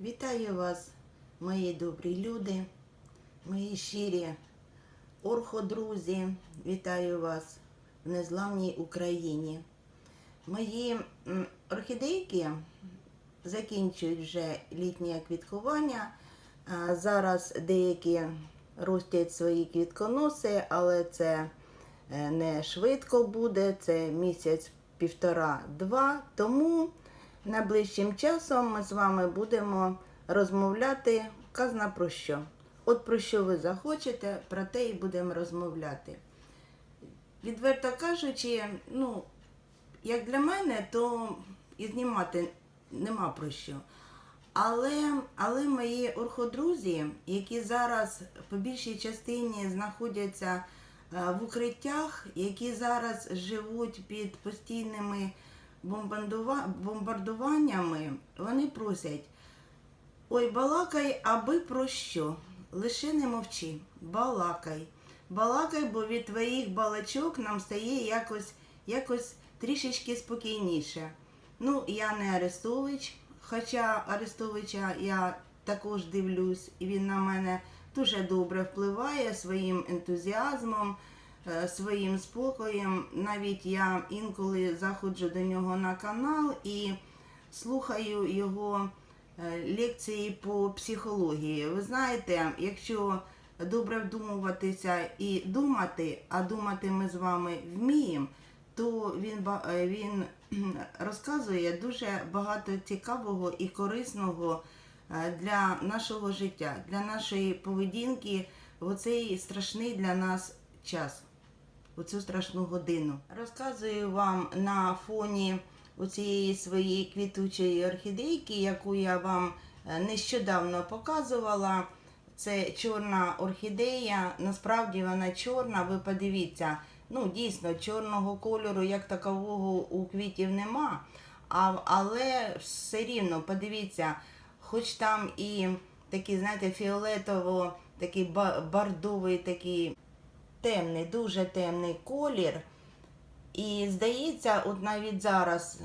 Вітаю вас, мої добрі люди, мої щирі орходрузі. Вітаю вас в незламній Україні. Мої орхідейки закінчують вже літнє квіткування. Зараз деякі ростять свої квітконоси, але це е, не швидко буде, це місяць, півтора-два. Тому найближчим часом ми з вами будемо розмовляти казна про що. От про що ви захочете, про те і будемо розмовляти. Відверто кажучи, ну, як для мене, то і знімати нема про що. Але, але мої орходрузі, які зараз по більшій частині знаходяться е, в укриттях, які зараз живуть під постійними бомбардуваннями, вони просять: ой, балакай, аби про що? Лише не мовчи, балакай. Балакай, бо від твоїх балачок нам стає якось, якось трішечки спокійніше. Ну, я не Арестович, хоча Арестовича я також дивлюсь, і він на мене дуже добре впливає своїм ентузіазмом, своїм спокоєм. Навіть я інколи заходжу до нього на канал і слухаю його е, лекції по психології. Ви знаєте, якщо добре вдумуватися і думати, а думати ми з вами вміємо, то він, е, він розказує дуже багато цікавого і корисного е, для нашого життя, для нашої поведінки в оцей страшний для нас час, у цю страшну годину. Розказую вам на фоні оцієї своєї квітучої орхідейки, яку я вам е, нещодавно показувала. Це чорна орхідея. Насправді вона чорна. Ви подивіться, ну дійсно чорного кольору як такового у квітів нема. А, але все рівно подивіться, хоч там і такий, знаєте, фіолетово, такий бордовий, такий темний, дуже темний колір. І здається, от навіть зараз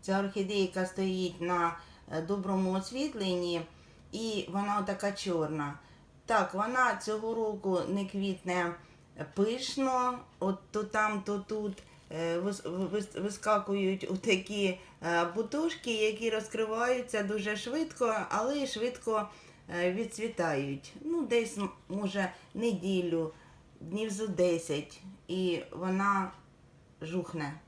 ця орхідейка стоїть на е, доброму освітленні, і вона така чорна. Так, вона цього року не квітне пишно, от то там, то тут е, вис- вис- вискакують такі бутошки, які розкриваються дуже швидко, але швидко е, відцвітають. Ну, десь, може, неділю, днів зо 10, і вона жухне.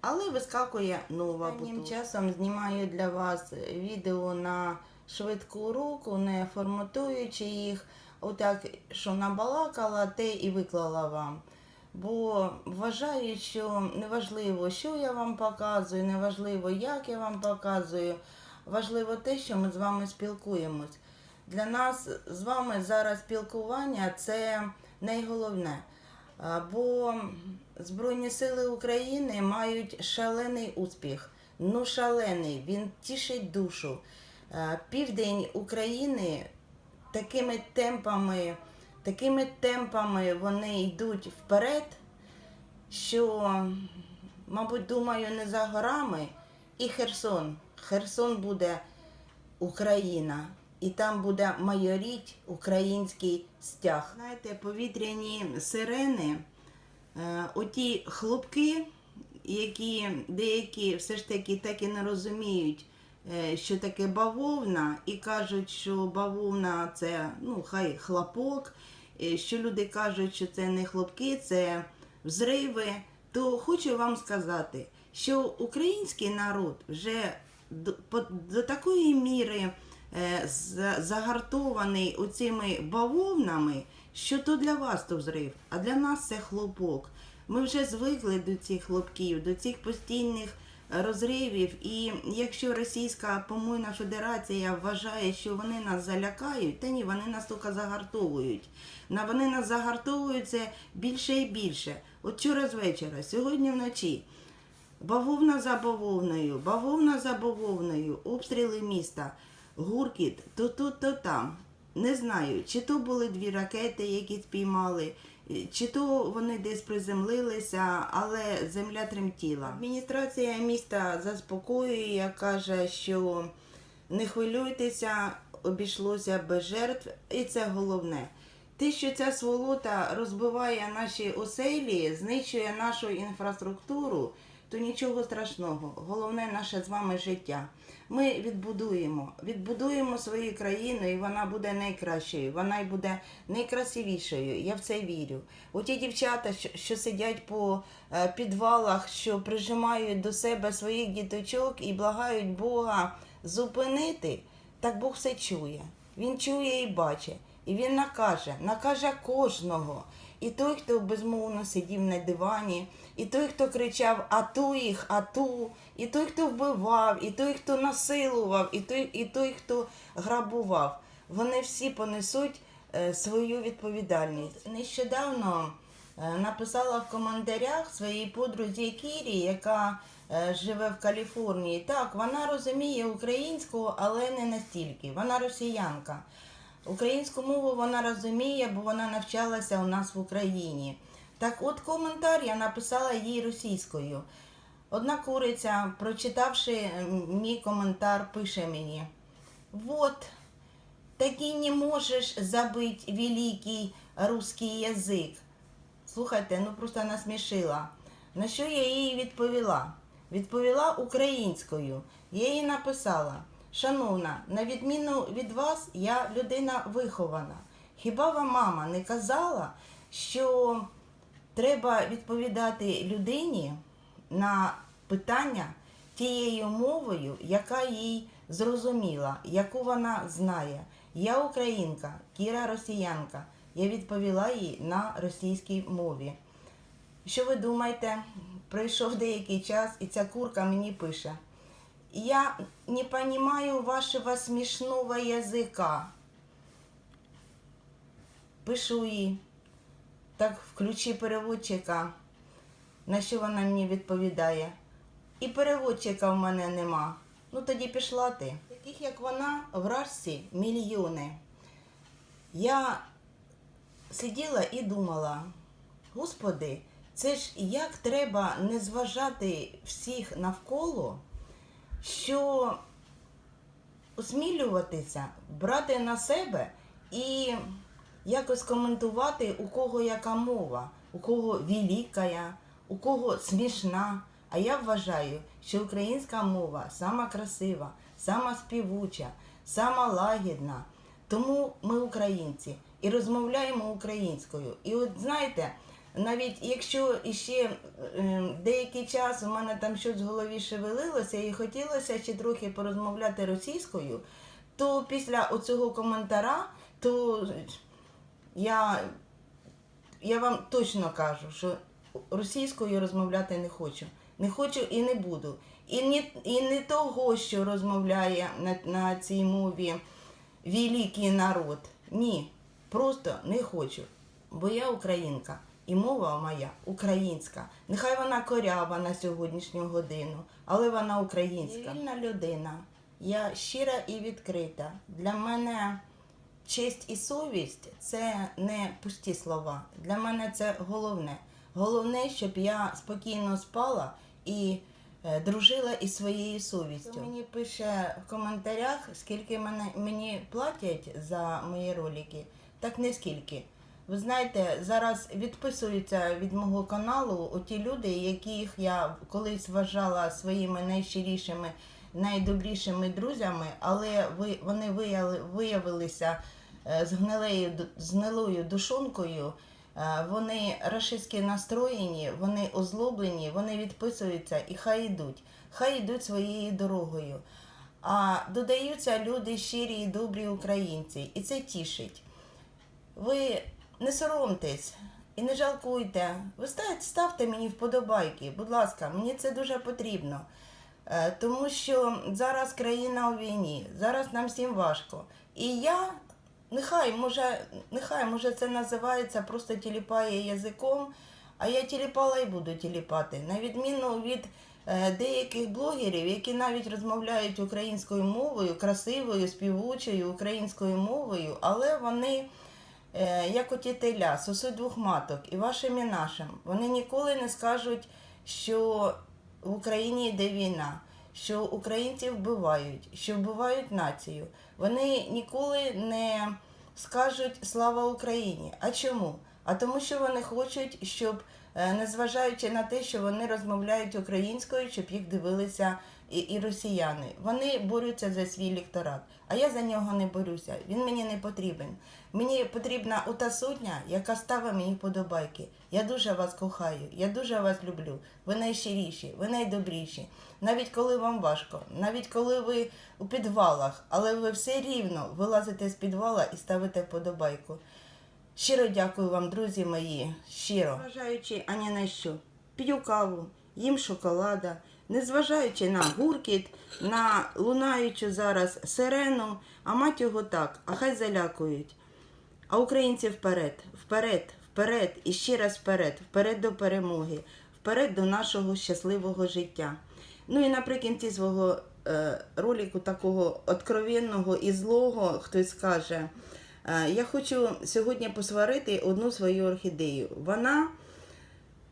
Але вискакує нова. Останнім часом знімаю для вас відео на швидку руку, не форматуючи їх. Отак, що набалакала, те і виклала вам. Бо вважаю, що неважливо, що я вам показую, неважливо, як я вам показую. Важливо те, що ми з вами спілкуємось. Для нас з вами зараз спілкування це найголовне. Бо Збройні сили України мають шалений успіх. Ну, шалений, він тішить душу. Е, Південь України такими темпами, такими темпами вони йдуть вперед, що, мабуть, думаю, не за горами. І Херсон. Херсон буде Україна. І там буде майоріть український стяг. Знаєте, повітряні сирени, е, оті хлопки, які деякі все ж таки так і не розуміють, е, що таке бавовна, і кажуть, що бавовна це ну, хай хлопок, е, що люди кажуть, що це не хлопки, це взриви, то хочу вам сказати, що український народ вже до, по- до такої міри загартований оцими бавовнами, що то для вас то взрив, а для нас це хлопок. Ми вже звикли до цих хлопків, до цих постійних е, розривів. І якщо Російська помойна федерація вважає, що вони нас залякають, та ні, вони нас тільки загартовують. На вони нас загартовують це більше і більше. От вчора з вечора, сьогодні вночі. Бавовна за бавовною, бавовна за бавовною, обстріли міста, гуркіт, то тут, то там. Не знаю, чи то були дві ракети, які спіймали, е, чи то вони десь приземлилися, але земля тремтіла. Адміністрація міста заспокоює, каже, що Не хвилюйтеся, обійшлося без жертв, і це головне. Те, що ця сволота розбиває наші оселі, знищує нашу інфраструктуру, то нічого страшного. Головне наше з вами життя. Ми відбудуємо, відбудуємо свою країну, і вона буде найкращою, вона й буде найкрасивішою. Я в це вірю. Оті дівчата, що, що сидять по е, підвалах, що прижимають до себе своїх діточок і благають Бога зупинити, так Бог все чує. Він чує і бачить. І він накаже, накаже кожного. І той, хто безмовно сидів на дивані, і той, хто кричав ату їх, ату, і той, хто вбивав, і той, хто насилував, і той, і той, хто грабував. Вони всі понесуть е, свою відповідальність. Нещодавно е, написала в коментарях своїй подрузі Кірі, яка е, живе в Каліфорнії. Так, вона розуміє українську, але не настільки. Вона росіянка. Українську мову вона розуміє, бо вона навчалася у нас в Україні. Так от коментар я написала їй російською. Одна куриця, прочитавши мій коментар, пише мені: Вот, таки не можеш забыть великий русский язик. Слухайте, ну просто насмішила. На що я їй відповіла? Відповіла українською. Я їй написала: Шановна, на відміну від вас, я людина вихована. Хіба вам мама не казала, що треба відповідати людині на питання тією мовою, яка їй зрозуміла, яку вона знає. Я українка, Кіра росіянка. Я відповіла їй на російській мові. Що ви думаєте? Пройшов деякий час, і ця курка мені пише: Я не понимаю вашего смішного язика. Пишу їй. Так, включи переводчика. На що вона мені відповідає? І переводчика в мене нема. Ну тоді пішла ти. Таких як вона в Рашці мільйони. Я сиділа і думала, господи, це ж як треба не зважати всіх навколо, що осмілюватися, брати на себе і якось коментувати, у кого яка мова, у кого велика, у кого смішна. А я вважаю, що українська мова сама красива, сама співуча, сама лагідна. Тому ми українці і розмовляємо українською. І от знаєте, навіть якщо іще е, деякий час у мене там щось в голові шевелилося і хотілося ще трохи порозмовляти російською, то після оцього коментара, то я, я вам точно кажу, що російською розмовляти не хочу. Не хочу і не буду. І не, і не того, що розмовляє на, на цій мові великий народ. Ні, просто не хочу. Бо я українка, і мова моя українська. Нехай вона корява на сьогоднішню годину, але вона українська. Вільна людина. Я щира і відкрита. Для мене честь і совість це не пусті слова. Для мене це головне. Головне, щоб я спокійно спала і е, дружила із своєю совістю. Мені пише в коментарях, скільки мене, мені платять за мої ролики, так не скільки. Ви знаєте, зараз відписуються від мого каналу оті люди, яких я колись вважала своїми найщирішими, найдобрішими друзями, але вони виявилися е, з гнилею, ду- гнилою душонкою. Е, Вони рашистськи настроєні, вони озлоблені, вони відписуються і хай йдуть, хай йдуть своєю дорогою. А додаються люди щирі і добрі українці, і це тішить. Ви не соромтесь і не жалкуйте. Ви ставте, мені вподобайки, будь ласка, мені це дуже потрібно. Е, Тому що зараз країна у війні, зараз нам всім важко. І я, нехай, може, нехай, може це називається просто тіліпає язиком, а я тіліпала і буду тіліпати. На відміну від е, деяких блогерів, які навіть розмовляють українською мовою, красивою, співучою українською мовою, але вони як оті теля, сосуть двох маток, і вашим, і нашим. Вони ніколи не скажуть, що в Україні йде війна, що українців вбивають, що вбивають націю. Вони ніколи не скажуть слава Україні. А чому? А тому, що вони хочуть, щоб, е, незважаючи на те, що вони розмовляють українською, щоб їх дивилися і, і росіяни. Вони борються за свій лекторат, а я за нього не борюся. Він мені не потрібен. Мені потрібна ота сотня, яка ставить мені подобайки. Я дуже вас кохаю, я дуже вас люблю. Ви найщиріші, ви найдобріші. Навіть коли вам важко, навіть коли ви у підвалах, але ви все рівно вилазите з підвала і ставите вподобайку. Щиро дякую вам, друзі мої. Щиро. Незважаючи ані на що. П'ю каву, їм шоколада, незважаючи на гуркіт, на лунаючу зараз сирену, а мать його так, а хай залякують. А українці вперед, вперед, вперед і ще раз вперед, вперед до перемоги, вперед до нашого щасливого життя. Ну і наприкінці свого е, ролику такого откровенного і злого, хтось скаже, е, я хочу сьогодні посварити одну свою орхідею. Вона,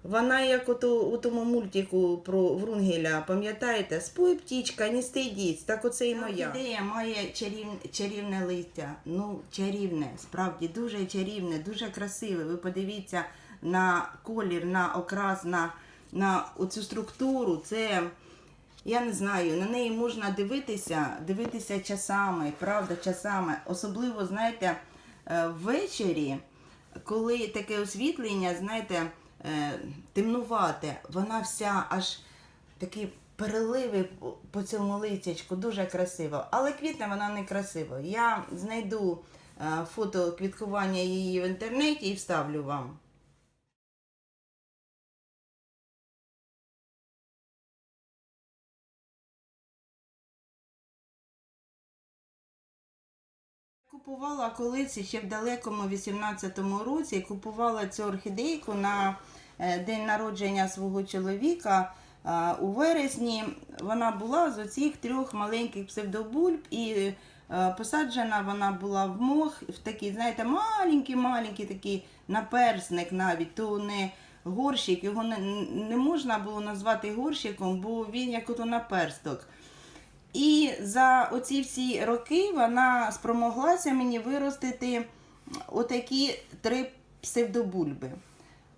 вона як ото, у тому мультику про Врунгеля, пам'ятаєте, спой птічка, не стидіть, так оце і моя. Орхідея має чарів, чарівне листя. Ну, чарівне, справді дуже чарівне, дуже красиве. Ви подивіться на колір, на окрас, на, на оцю структуру. Це. Я не знаю, на неї можна дивитися, дивитися часами, правда, часами. Особливо, знаєте, е, ввечері, коли таке освітлення, знаєте, е, темнувате, вона вся аж такі переливи по- цьому листячку, дуже красиво. Але квітне вона не красиво. Я знайду е, фото квіткування її в інтернеті і вставлю вам. Купувала колись ще в далекому 18-му році. Купувала цю орхідейку на день народження свого чоловіка. Е, У вересні вона була з оцих трьох маленьких псевдобульб і е, посаджена вона була в мох, в такий, знаєте, маленький-маленький такий наперсник навіть, то не горщик, його не, не можна було назвати горщиком, бо він як ото наперсток. І за оці всі роки вона спромоглася мені виростити отакі три псевдобульби.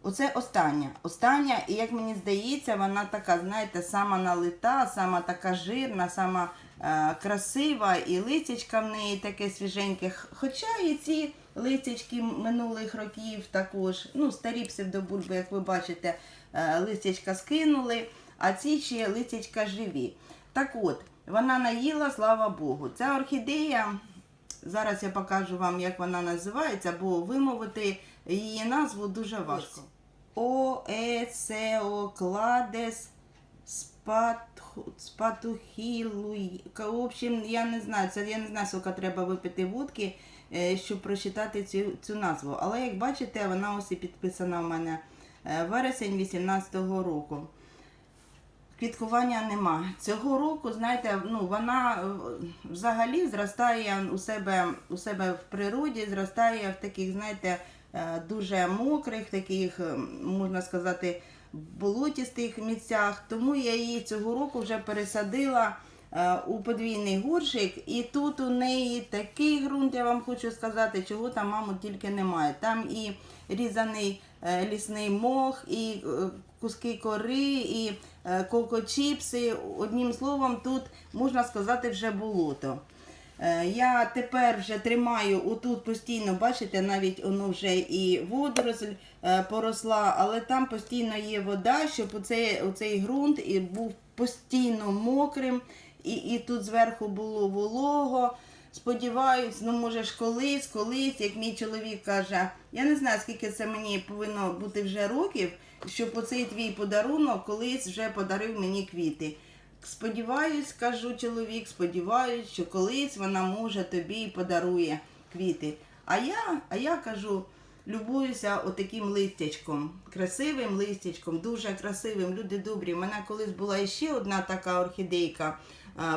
Оце остання. Остання, і як мені здається, вона така, знаєте, сама налита, сама така жирна, сама е, красива, і листячка в неї таке свіженьке. Хоча і ці листячки минулих років також, ну, старі псевдобульби, як ви бачите, е, листячка скинули, а ці ще листячка живі. Так от, вона наїла, слава Богу. Ця орхідея, зараз я покажу вам, як вона називається, бо вимовити її назву дуже важко. Оецеокладес спатху- спатухілуй. Ка- В общем, я не знаю, це я не знаю, скільки треба випити водки, е, щоб прочитати цю, цю назву. Але як бачите, вона ось і підписана в мене е, вересень 18-го року. Квіткування нема. Цього року, знаєте, ну вона е, взагалі зростає у себе, у себе в природі, зростає в таких, знаєте, дуже мокрих, таких, е, можна сказати, болотістих місцях. Тому я її цього року вже пересадила е, у подвійний горщик, і тут у неї такий ґрунт, я вам хочу сказати, чого там, мамо, тільки немає. Там і різаний е, лісний мох, і е, куски кори, і е, коко-чіпси. Одним словом, тут можна сказати вже болото. Е, Я тепер вже тримаю отут постійно, бачите, навіть воно вже і водоросль е, поросла, але там постійно є вода, щоб оцей, оцей ґрунт і був постійно мокрим, і, і тут зверху було волого. Сподіваюсь, ну може ж колись, колись, як мій чоловік каже, я не знаю, скільки це мені повинно бути вже років, щоб оцей твій подарунок колись вже подарив мені квіти. Сподіваюсь, кажу чоловік, сподіваюсь, що колись вона може тобі подарує квіти. А я, а я кажу, любуюся отаким листячком, красивим листячком, дуже красивим. Люди добрі. У мене колись була ще одна така орхідейка.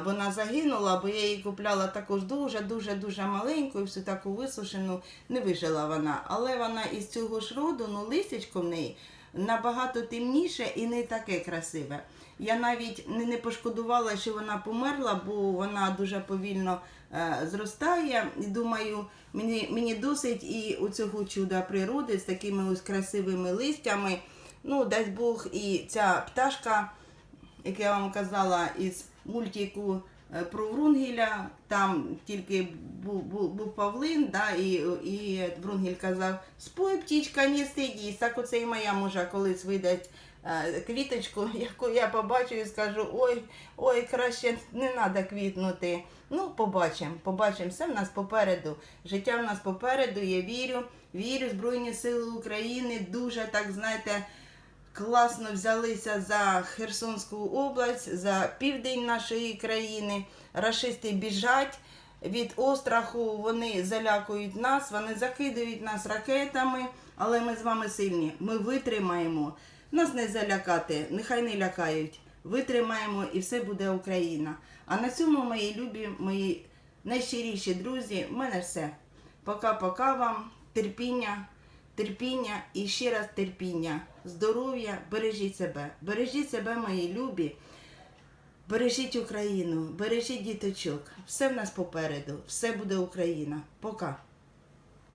Вона загинула, бо я її купляла також дуже, дуже, дуже маленьку і всю таку висушену. Не вижила вона. Але вона із цього ж роду, ну листячко в неї набагато темніше і не таке красиве. Я навіть не, пошкодувала, що вона померла, бо вона дуже повільно е, зростає. І думаю, мені, мені досить і у цього чуда природи з такими ось красивими листями. Ну, дасть Бог, і ця пташка, як я вам казала, із мультику про Врунгеля, там тільки був, був, був Павлин, да, і, і Врунгель казав, спой, птічка, не стидись. Так оце і моя мужа колись видасть е, квіточку, яку я побачу і скажу, ой, ой, краще не треба квітнути. Ну, побачимо, побачимо. Все в нас попереду. Життя в нас попереду, я вірю. Вірю, Збройні Сили України дуже так, знаєте, класно взялися за Херсонську область, за південь нашої країни. Рашисти біжать. Від остраху вони залякують нас, вони закидають нас ракетами, але ми з вами сильні. Ми витримаємо. Нас не залякати, нехай не лякають. Витримаємо і все буде Україна. А на цьому, мої любі, мої найщиріші друзі, в мене все. Пока-пока вам, терпіння, терпіння і ще раз терпіння, здоров'я, бережіть себе, бережіть себе, мої любі. Бережіть Україну, бережіть діточок. Все в нас попереду, все буде Україна. Пока.